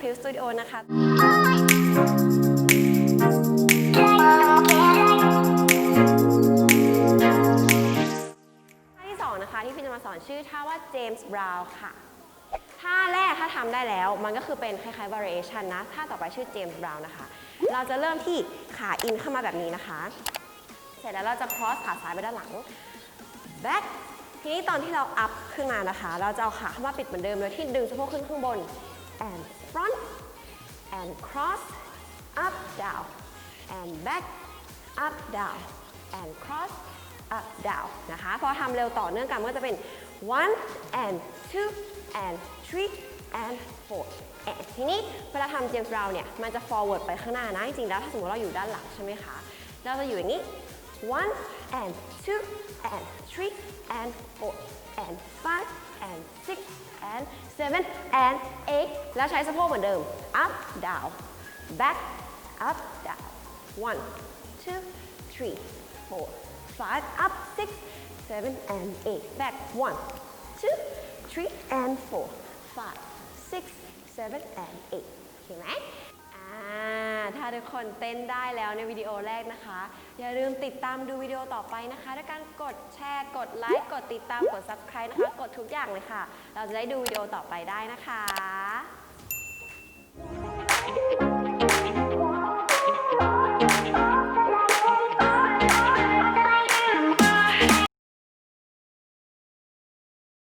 Feel Studio นะคะท่าที่สองนะคะที่พี่จะมาสอนชื่อท่าว่า James Brown ค่ะท่าแรกถ้าทำได้แล้วมันก็คือเป็นคล้ายๆ variation นะท่าต่อไปชื่อ James Brown นะคะ เราจะเริ่มที่ขาอินเข้ามาแบบนี้นะคะ เสร็จแล้วเราจะ cross ขาซ้ายไปด้านหลัง back ทีนี้ตอนที่เรา up ขึ้นมานะคะ เราจะเอาขาเข้ามาปิดเหมือนเดิมเลยที่ดึงสะโพกขึ้นข้างบน and front and cross up down and back up down and cross up down นะคะ พอทำเร็วต่อเนื่องกันมันก็จะเป็น one and two and three and four and ทีนี้เวลาทำ James Brown เนี่ย มันจะ forward ไปข้างหน้านะ จริงๆแล้วถ้าสมมติเราอยู่ด้านหลังใช่ไหมคะ เราจะอยู่อย่างนี้ one and two and three and four and five and six and seven and eight แล้วใช้สะโพกเหมือนเดิม up down back up down one two three four five up six seven and eight back one two three and four five six seven and eight โอเคไหมอ่าถ้า ทุกคนเต้นได้แล้วในวิดีโอแรกนะคะ อย่าลืมติดตามดูวิดีโอต่อไปนะคะด้วยการกดแชร์กดไลค์กดติดตามกด subscribe นะคะ กดทุกอย่างเลยค่ะ เราจะได้ดูวิดีโอต่อไปได้นะคะ